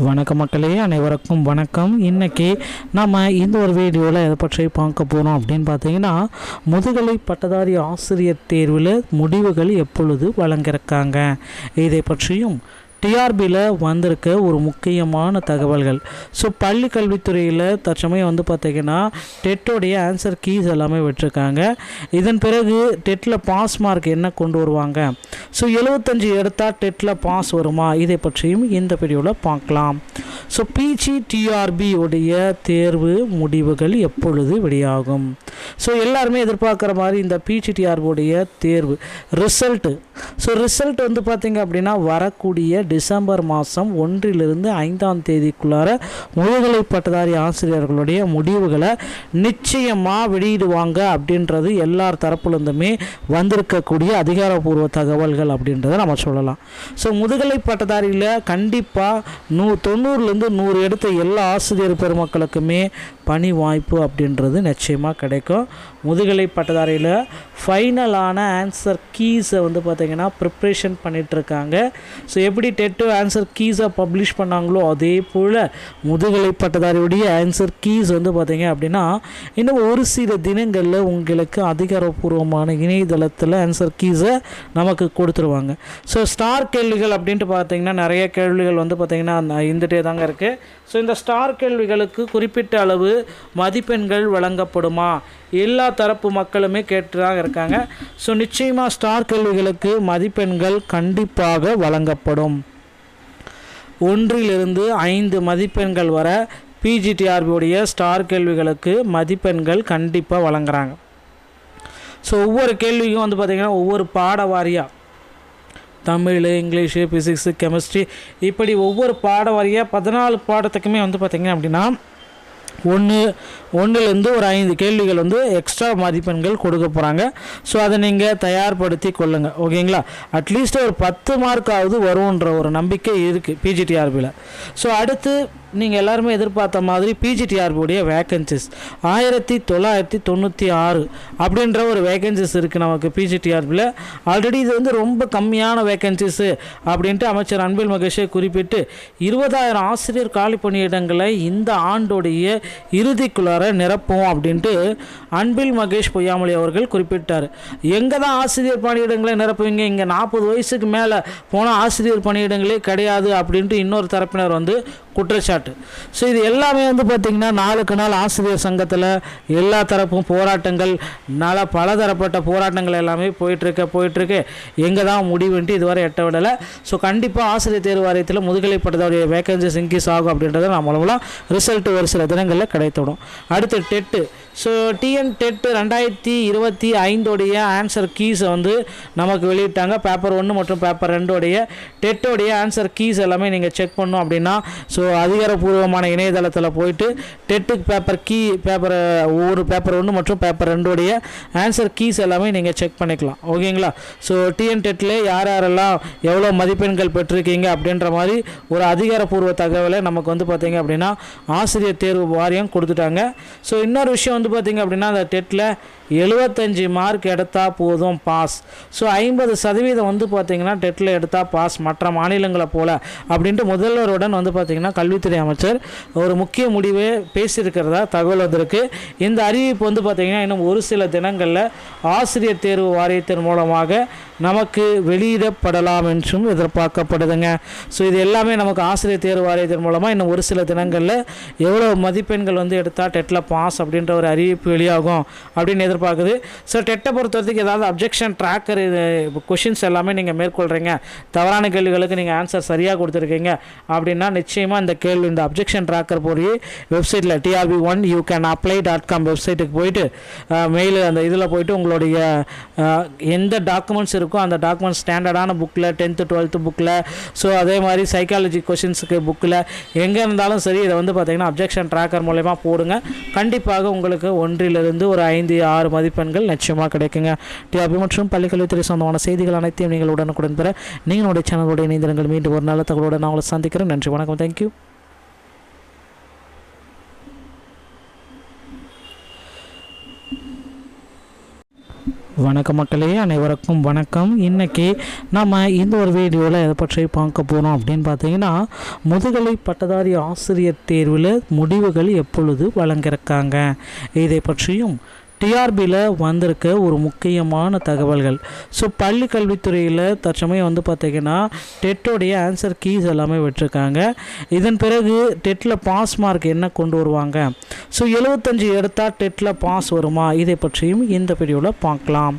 வணக்க மக்களே அனைவருக்கும் வணக்கம். இன்றைக்கி நம்ம இந்த ஒரு வீடியோவில் எதை பற்றி பார்க்க போகிறோம் அப்படின்னு பார்த்தீங்கன்னா முதுகலை பட்டதாரி ஆசிரியர் தேர்வில் முடிவுகள் எப்பொழுது வழங்கியிருக்காங்க? இதை பற்றியும் டிஆர்பியில் வந்திருக்க ஒரு முக்கியமான தகவல்கள். ஸோ பள்ளி கல்வித்துறையில் தற்சமயம் வந்து பார்த்திங்கன்னா டெட்டோடைய ஆன்சர் கீஸ் எல்லாமே விட்டுருக்காங்க. இதன் பிறகு டெட்டில் பாஸ் மார்க் என்ன கொண்டு வருவாங்க? ஸோ எழுபத்தஞ்சு எடுத்தால் டெட்டில் பாஸ் வருமா? இதை பற்றியும் இந்த வீடியோவில் பார்க்கலாம். ஸோ பிஜி டிஆர்பி உடைய தேர்வு முடிவுகள் எப்பொழுது வெளியாகும்? ஸோ எல்லாருமே எதிர்பார்க்குற மாதிரி இந்த பிஜிடிஆர்பி உடைய தேர்வு ரிசல்ட்டு ஸோ ரிசல்ட் வந்து பார்த்திங்க அப்படின்னா வரக்கூடிய டிசம்பர் மாதம் ஒன்றிலிருந்து ஐந்தாம் தேதிக்குள்ளார முதுகலை பட்டதாரி ஆசிரியர்களுடைய முடிவுகளை நிச்சயமாக வெளியிடுவாங்க அப்படின்றது எல்லார் தரப்புலேருந்துமே வந்திருக்கக்கூடிய அதிகாரப்பூர்வ தகவல்கள் அப்படின்றத நம்ம சொல்லலாம். ஸோ முதுகலை பட்டதாரியில் கண்டிப்பாக நூ தொண்ணூறுலேருந்து நூறு எடுத்த எல்லா ஆசிரியர் பெருமக்களுக்குமே பணி வாய்ப்பு அப்படின்றது நிச்சயமாக கிடைக்கும். முதுகலை பட்டதாரியில் ஃபைனலான ஆன்சர் கீஸை வந்து பார்த்திங்கன்னா ப்ரிப்ரேஷன் பண்ணிகிட்ருக்காங்க ஸோ எப்படி டெட்டு ஆன்சர் கீஸை பப்ளிஷ் பண்ணாங்களோ அதே போல் முதுகலை பட்டதாரியுடைய ஆன்சர் கீஸ் வந்து பார்த்திங்க அப்படின்னா இன்னும் ஒரு சில தினங்களில் உங்களுக்கு அதிகாரப்பூர்வமான இணையதளத்தில் ஆன்சர் கீஸை நமக்கு கொடுத்துருவாங்க. ஸோ ஸ்டார் கேள்விகள் அப்படின்ட்டு பார்த்தீங்கன்னா நிறைய கேள்விகள் வந்து பார்த்திங்கன்னா இருந்துகிட்டே தாங்க இருக்குது ஸோ இந்த ஸ்டார் கேள்விகளுக்கு குறிப்பிட்ட அளவு மதிப்பெண்கள் வழங்கப்படுமா? எல்லா தரப்பு மக்களுமே கேட்டுதான் இருக்காங்க. ஸோ நிச்சயமாக ஸ்டார் கேள்விகளுக்கு மதிப்பெண்கள் கண்டிப்பாக வழங்கப்படும். ஒன்றிலிருந்து ஐந்து மதிப்பெண்கள் வர பிஜிடிஆர்பியுடைய ஸ்டார் கேள்விகளுக்கு மதிப்பெண்கள் கண்டிப்பாக வழங்குறாங்க. ஸோ ஒவ்வொரு கேள்விக்கும் வந்து பார்த்திங்கன்னா ஒவ்வொரு பாட வாரியாக தமிழ் இங்கிலீஷு ஃபிசிக்ஸு கெமிஸ்ட்ரி இப்படி ஒவ்வொரு பாட வாரியாக பதினாலு பாடத்துக்குமே வந்து பார்த்திங்க அப்படின்னா ஒன்று ஒன்றுலேருந்து ஒரு ஐந்து கேள்விகள் வந்து எக்ஸ்ட்ரா மதிப்பெண்கள் கொடுக்க போகிறாங்க ஸோ அதை நீங்கள் தயார்படுத்தி கொள்ளுங்கள் ஓகேங்களா அட்லீஸ்ட் ஒரு பத்து மார்க்காவது வரும்ன்ற ஒரு நம்பிக்கை இருக்குது பிஜிடிஆர்பியில் ஸோ அடுத்து நீங்கள் எல்லாருமே எதிர்பார்த்த மாதிரி பிஜிடிஆர்பியுடைய வேக்கன்சிஸ் ஆயிரத்தி தொள்ளாயிரத்தி தொண்ணூற்றி ஆறு அப்படின்ற ஒரு வேக்கன்சிஸ் இருக்குது நமக்கு பிஜிடிஆர்பியில் ஆல்ரெடி இது வந்து ரொம்ப கம்மியான வேக்கன்சிஸு அப்படின்ட்டு அமைச்சர் அன்பில் மகேஷை குறிப்பிட்டு இருபதாயிரம் ஆசிரியர் காலி பணியிடங்களை இந்த ஆண்டோடைய இறுதிக்குள்ளார நிரப்பும் அப்படின்ட்டு அன்பில் மகேஷ் பொய்யாமொழி அவர்கள் குறிப்பிட்டார். எங்கே தான் ஆசிரியர் பணியிடங்களை நிரப்புவீங்க? இங்கே நாற்பது வயசுக்கு மேலே போனால் ஆசிரியர் பணியிடங்களே கிடையாது அப்படின்ட்டு இன்னொரு தரப்பினர் வந்து குற்றச்சாட்டு. ஸோ இது எல்லாமே வந்து பார்த்திங்கன்னா நாளுக்கு நாள் ஆசிரியர் சங்கத்தில் எல்லா தரப்பும் போராட்டங்கள் நல பலதரப்பட்ட போராட்டங்கள் எல்லாமே போயிட்டுருக்கு போயிட்டுருக்கு. எங்கே தான் முடிவுன்ட்டு இதுவரை எட்ட விடலை. ஸோ கண்டிப்பாக ஆசிரியர் தேர்வு வாரியத்தில் முதுகலை பட்டதாரிய வேகன்சிஸ் இன்க்ரீஸ் ஆகும் அப்படின்றத நம்ம மூலமாக ரிசல்ட் ஒரு சில தினங்களில் கிடைத்துவிடும் அடுத்து டெட்டு. ஸோ டிஎன் டெட் ரெண்டாயிரத்தி இருபத்தி ஐந்தோடைய ஆன்சர் கீஸை வந்து நமக்கு வெளியிட்டாங்க. பேப்பர் ஒன்று மற்றும் பேப்பர் ரெண்டோடைய டெட்டோடைய ஆன்சர் கீஸ் எல்லாமே நீங்கள் செக் பண்ணோம் அப்படின்னா ஸோ அதிகாரப்பூர்வமான இணையதளத்தில் போயிட்டு டெட்டுக்கு பேப்பர் கீ பேப்பர் ஒவ்வொரு பேப்பர் ஒன்று மற்றும் பேப்பர் ரெண்டோடைய ஆன்சர் கீஸ் எல்லாமே நீங்கள் செக் பண்ணிக்கலாம். ஓகேங்களா ஸோ டிஎன் டெட்டில் யார் யாரெல்லாம் எவ்வளோ மதிப்பெண்கள் பெற்றிருக்கீங்க அப்படின்ற மாதிரி ஒரு அதிகாரப்பூர்வ தகவலை நமக்கு வந்து பார்த்தீங்க அப்படின்னா ஆசிரியர் தேர்வு வாரியம் கொடுத்துட்டாங்க. ஸோ இன்னொரு விஷயம் வந்து பார்த்திங்க அப்படின்னா அந்த டெட்டில் எழுபத்தஞ்சி மார்க் எடுத்தால் போதும் பாஸ். ஸோ ஐம்பது சதவீதம் வந்து பார்த்திங்கன்னா டெட்டில் எடுத்தால் பாஸ் மற்ற மாநிலங்களை போல் அப்படின்ட்டு முதல்வருடன் வந்து பார்த்திங்கன்னா கல்வித்துறை அமைச்சர் ஒரு முக்கிய முடிவே பேசியிருக்கிறதா தகவல் வந்திருக்கு. இந்த அறிவிப்பு வந்து பார்த்திங்கன்னா இன்னும் ஒரு சில தினங்களில் ஆசிரியர் தேர்வு வாரியத்தின் மூலமாக நமக்கு வெளியிடப்படலாம் என்றும் எதிர்பார்க்கப்படுதுங்க. ஸோ இது எல்லாமே நமக்கு ஆசிரியர் தேர்வு வாரியத்தின் மூலமாக இன்னும் ஒரு சில தினங்களில் எவ்வளோ மதிப்பெண்கள் வந்து எடுத்தால் டெட்டில் பாஸ் அப்படின்ற ஒரு அறிவிப்பு வெளியாகும் அப்படின்னு எதிர்பார்க்குது. ஸோ டெட்டை பொறுத்த வரைக்கும் ஏதாவது அப்ஜெக்ஷன் ட்ராக்கர் இது கொஷின்ஸ் எல்லாமே நீங்கள் மேற்கொள்கிறீங்க தவறான கேள்விகளுக்கு நீங்கள் ஆன்சர் சரியாக கொடுத்துருக்கீங்க அப்படின்னா நிச்சயமாக இந்த கேள்வி இந்த அப்ஜெக்ஷன் ட்ராக்கர் போய் வெப்சைட்டில் TRB one you can apply dot com வெப்சைட்டுக்கு போயிட்டு மெயில் அந்த இதில் போயிட்டு உங்களுடைய எந்த டாக்குமெண்ட்ஸ் இருக்கோ அந்த டாக்குமெண்ட்ஸ் ஸ்டாண்டர்டான புக்கில் டென்த்து டுவெல்த்து புக்கில் ஸோ அதே மாதிரி சைக்காலஜி கொஷின்ஸுக்கு புக்கில் எங்கே இருந்தாலும் சரி இதை வந்து பார்த்திங்கன்னா அப்ஜெக்ஷன் ட்ராக்கர் மூலயமா போடுங்க. கண்டிப்பாக உங்களுக்கு ஒன்றிலிருந்து ஒரு ஐந்து ஆறு மதிப்பெண்கள் நிச்சயமாக கிடைக்குங்க. டிஆபி மற்றும் பள்ளிக்கல்வித்துறை சொந்தமான செய்திகள் அனைத்தையும் நீங்கள் உடனுக்குடன் பெற நீங்களுடைய சேனலோடு இணைந்திருங்கள். மீண்டும் ஒரு நல்ல தகவலோடு நான் உங்களை சந்திக்கிறேன். நன்றி வணக்கம். தேங்க்யூ வணக்க மக்களே அனைவருக்கும் வணக்கம். இன்றைக்கி நம்ம இந்த ஒரு வீடியோவில் எதை பற்றி பார்க்க போகிறோம் அப்படின்னு பார்த்தீங்கன்னா முதுகலை பட்டதாரி ஆசிரியர் தேர்வில் முடிவுகள் எப்பொழுது வழங்கியிருக்காங்க? இதை பற்றியும் டிஆர்பியில் வந்திருக்க ஒரு முக்கியமான தகவல்கள். ஸோ பள்ளி கல்வித்துறையில் தற்சமயம் வந்து பார்த்திங்கன்னா டெட்டோடைய ஆன்சர் கீஸ் எல்லாமே விட்டுருக்காங்க. இதன் பிறகு டெட்டில் பாஸ் மார்க் என்ன கொண்டு வருவாங்க? ஸோ எழுபத்தஞ்சு எடுத்தால் டெட்டில் பாஸ் வருமா? இதை பற்றியும் இந்த வீடியோவில் பார்க்கலாம்.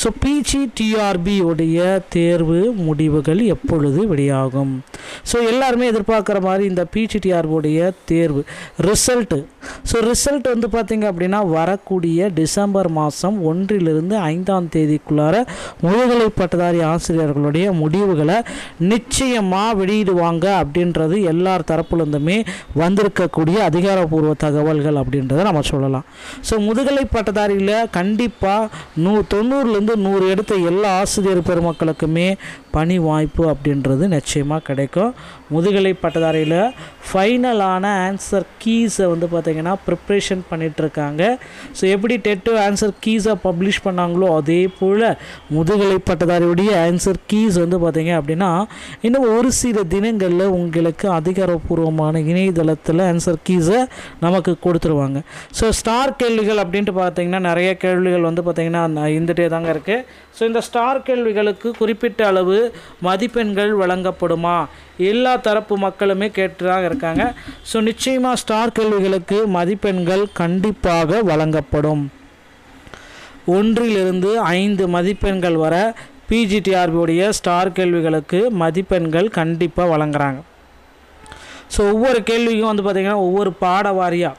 ஸோ பிஜி டிஆர்பி உடைய தேர்வு முடிவுகள் எப்பொழுது வெளியாகும்? ஸோ எல்லாருமே எதிர்பார்க்குற மாதிரி இந்த பிஜிடிஆர்பி உடைய தேர்வு ரிசல்ட்டு ஸோ ரிசல்ட் வந்து பார்த்திங்க அப்படின்னா வரக்கூடிய டிசம்பர் மாதம் ஒன்றிலிருந்து ஐந்தாம் தேதிக்குள்ளார முதுகலை பட்டதாரி ஆசிரியர்களுடைய முடிவுகளை நிச்சயமாக வெளியிடுவாங்க அப்படின்றது எல்லார் தரப்புலேருந்துமே வந்திருக்கக்கூடிய அதிகாரப்பூர்வ தகவல்கள் அப்படின்றத நம்ம சொல்லலாம். ஸோ முதுகலை பட்டதாரியில் கண்டிப்பாக நூ தொண்ணூறுலேருந்து நூறு எடுத்த எல்லா ஆசிரியர் பெருமக்களுக்குமே பணி வாய்ப்பு அப்படின்றது நிச்சயமாக கிடைக்கும். முதுகலை பட்டதாரியில் ஃபைனலான ஆன்சர் கீஸை வந்து பார்த்திங்கன்னா ப்ரிப்ரேஷன் பண்ணிகிட்ருக்காங்க ஸோ எப்படி டெட்டு ஆன்சர் கீஸை பப்ளிஷ் பண்ணாங்களோ அதே போல் முதுகலை பட்டதாரியுடைய ஆன்சர் கீஸ் வந்து பார்த்திங்க அப்படின்னா இன்னும் ஒரு சில தினங்களில் உங்களுக்கு அதிகாரப்பூர்வமான இணையதளத்தில் ஆன்சர் கீஸை நமக்கு கொடுத்துருவாங்க. ஸோ ஸ்டார் கேள்விகள் அப்படின்ட்டு பார்த்திங்கன்னா நிறைய கேள்விகள் வந்து பார்த்திங்கன்னா இருந்துகிட்டே தாங்க இருக்குது ஸோ இந்த ஸ்டார் கேள்விகளுக்கு குறிப்பிட்ட அளவு மதிப்பெண்கள் வழங்கப்படுமா? எல்லா தரப்பு மக்களுமே கேட்டுதான் இருக்காங்க. ஸோ நிச்சயமாக ஸ்டார் கேள்விகளுக்கு மதிப்பெண்கள் கண்டிப்பாக வழங்கப்படும். ஒன்றிலிருந்து ஐந்து மதிப்பெண்கள் வர பிஜிடிஆர்பியுடைய ஸ்டார் கேள்விகளுக்கு மதிப்பெண்கள் கண்டிப்பாக வழங்குறாங்க. ஸோ ஒவ்வொரு கேள்விக்கும் வந்து பார்த்திங்கன்னா ஒவ்வொரு பாட வாரியாக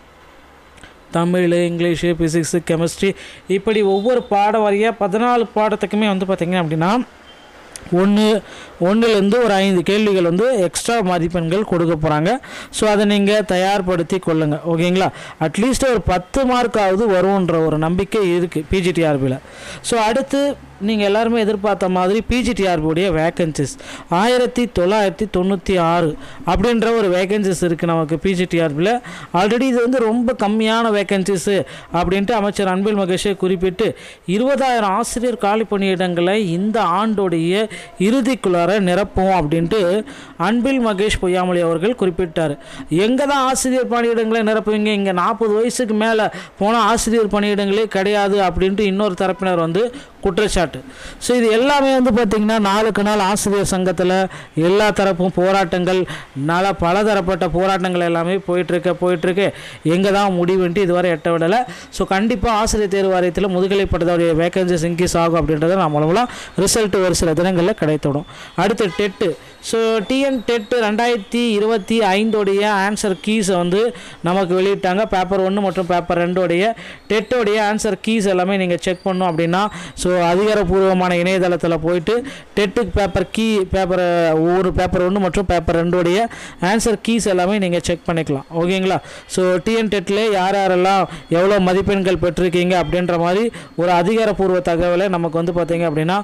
தமிழ் இங்கிலீஷு ஃபிசிக்ஸு கெமிஸ்ட்ரி இப்படி ஒவ்வொரு பாட வாரியாக பதினாலு பாடத்துக்குமே வந்து பார்த்திங்க அப்படின்னா ஒன்று ஒன்றுலேருந்து ஒரு ஐந்து கேள்விகள் வந்து எக்ஸ்ட்ரா மதிப்பெண்கள் கொடுக்க போகிறாங்க ஸோ அதை நீங்கள் தயார்படுத்தி கொள்ளுங்கள் ஓகேங்களா? அட்லீஸ்ட் ஒரு பத்து மார்க்காவது வரும்ன்ற ஒரு நம்பிக்கை இருக்குது பிஜிடிஆர்பியில் ஸோ அடுத்து நீங்கள் எல்லாருமே எதிர்பார்த்த மாதிரி பிஜிடிஆர்பியுடைய வேக்கன்சிஸ் ஆயிரத்தி தொள்ளாயிரத்தி தொண்ணூற்றி ஆறு அப்படின்ற ஒரு வேக்கன்சிஸ் இருக்குது நமக்கு பிஜிடிஆர்பியில் ஆல்ரெடி இது வந்து ரொம்ப கம்மியான வேக்கன்சிஸு அப்படின்ட்டு அமைச்சர் அன்பில் மகேஷை குறிப்பிட்டு இருபதாயிரம் ஆசிரியர் காலி பணியிடங்களை இந்த ஆண்டோடைய இறுதிக்குள்ளார நிரப்பும் அப்படின்ட்டு அன்பில் மகேஷ் பொய்யாமொழி அவர்கள் குறிப்பிட்டார். எங்கே தான் ஆசிரியர் பணியிடங்களை நிரப்புவீங்க? இங்கே நாற்பது வயசுக்கு மேலே போனால் ஆசிரியர் பணியிடங்களே கிடையாது அப்படின்ட்டு இன்னொரு தரப்பினர் வந்து குற்றச்சாட்டு. ஸோ இது எல்லாமே வந்து பார்த்திங்கன்னா நாளுக்கு நாள் ஆசிரியர் சங்கத்தில் எல்லா தரப்பும் போராட்டங்கள் நல பலதரப்பட்ட போராட்டங்கள் எல்லாமே போயிட்டுருக்க போயிட்டுருக்கு. எங்கே தான் முடிவுன்ட்டு இதுவரை எட்ட விடலை. ஸோ கண்டிப்பாக ஆசிரியர் தேர்வு வாரியத்தில் முதுகலை பட்டதோடைய வேகன்சிஸ் இன்க்ரீஸ் ஆகும் அப்படின்றத நம்ம மூலம் ரிசல்ட் ஒரு சில தினங்களில் கிடைத்துடும். அடுத்து டெட்டு. ஸோ டிஎன் டெட்டு ரெண்டாயிரத்தி இருபத்தி ஐந்தோடைய ஆன்சர் கீஸை வந்து நமக்கு வெளியிட்டாங்க. பேப்பர் ஒன்று மற்றும் பேப்பர் ரெண்டோடைய டெட்டோடைய ஆன்சர் கீஸ் எல்லாமே நீங்கள் செக் பண்ணோம் அப்படின்னா ஸோ அதிகாரப்பூர்வமான இணையதளத்தில் போயிட்டு டெட்டுக்கு பேப்பர் கீ பேப்பர் ஒவ்வொரு பேப்பர் ஒன்று மற்றும் பேப்பர் ரெண்டோடைய ஆன்சர் கீஸ் எல்லாமே நீங்கள் செக் பண்ணிக்கலாம். ஓகேங்களா ஸோ டிஎன் டெட்டில் யார் யாரெல்லாம் எவ்வளோ மதிப்பெண்கள் பெற்றிருக்கீங்க அப்படின்ற மாதிரி ஒரு அதிகாரப்பூர்வ தகவலை நமக்கு வந்து பார்த்தீங்க அப்படின்னா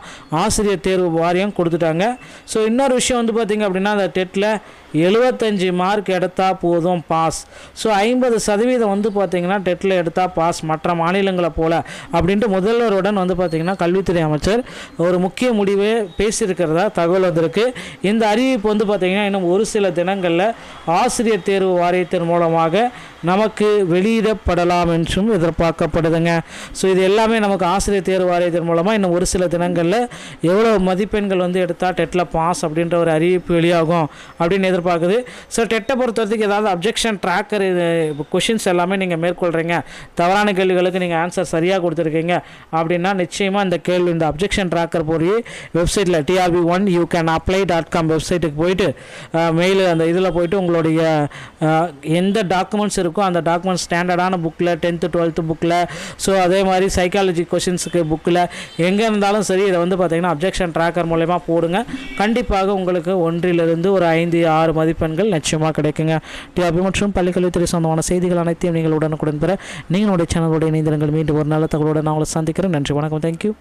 ஆசிரியர் தேர்வு வாரியம் கொடுத்துட்டாங்க. ஸோ இன்னொரு விஷயம் வந்து பார்த்திங்க அப்படின்னா அந்த டெட்டில் எழுபத்தஞ்சி மார்க் எடுத்தால் போதும் பாஸ். ஸோ ஐம்பது சதவீதம் வந்து பார்த்திங்கன்னா டெட்டில் எடுத்தால் பாஸ் மற்ற மாநிலங்களை போல் அப்படின்ட்டு முதல்வருடன் வந்து பார்த்திங்கன்னா கல்வித்துறை அமைச்சர் ஒரு முக்கிய முடிவை பேசியிருக்கிறதா தகவல் வந்திருக்கு. இந்த அறிவிப்பு வந்து பார்த்திங்கன்னா இன்னும் ஒரு சில தினங்களில் ஆசிரியர் தேர்வு வாரியத்தின் மூலமாக நமக்கு வெளியிடப்படலாம் என்றும் எதிர்பார்க்கப்படுதுங்க. ஸோ இது எல்லாமே நமக்கு ஆசிரியர் தேர்வு வாரியத்தின் மூலமாக இன்னும் ஒரு சில தினங்களில் எவ்வளோ மதிப்பெண்கள் வந்து எடுத்தால் டெட்டில் பாஸ் அப்படின்ற ஒரு அறிவிப்பு வெளியாகும் அப்படின்னு எதிர்பார்க்குது. ஸோ டெட்டை பொறுத்த வரைக்கும் ஏதாவது அப்ஜெக்ஷன் ட்ராக்கர் கொஷின்ஸ் எல்லாமே நீங்கள் மேற்கொள்கிறீங்க தவறான கேள்விகளுக்கு நீங்கள் ஆன்சர் சரியாக கொடுத்துருக்கீங்க. அப்படின்னா நிச்சயமாக இந்த கேள்வி இந்த அப்ஜெக்ஷன் ட்ராக்கர் போய் வெப்சைட்டில் TRB one you can apply dot com வெப்சைட்டுக்கு போயிட்டு மெயில் அந்த இதில் போயிட்டு உங்களுடைய எந்த டாக்குமெண்ட்ஸ் இருக்கோ அந்த டாக்குமெண்ட்ஸ் ஸ்டாண்டர்டான புக்கில் டென்த்து டுவெல்த்து புக்கில் ஸோ அதே மாதிரி சைக்காலஜி கொஷின்ஸுக்கு புக்கில் எங்கே இருந்தாலும் சரி இதை வந்து பார்த்திங்கன்னா அப்ஜெக்ஷன் ட்ராக்கர் மூலயமா போடுங்க. கண்டிப்பாக உங்களுக்கு ஒன்றிலிருந்து ஒரு ஐந்து ஆறு மதிப்பெண்கள் நிச்சயமாக கிடைக்குங்க. டிஆர்பி மற்றும் பள்ளிக்கல்வித்துறை சொந்தமான செய்திகள் அனைத்தையும் நீங்கள் உடனுக்குடன் பெற நீங்களுடைய சேனலுடைய இணைந்திருங்கள். மீண்டும் ஒரு நல்ல தகவலோடு நான் உங்களை சந்திக்கிறேன். நன்றி வணக்கம். தேங்க்யூ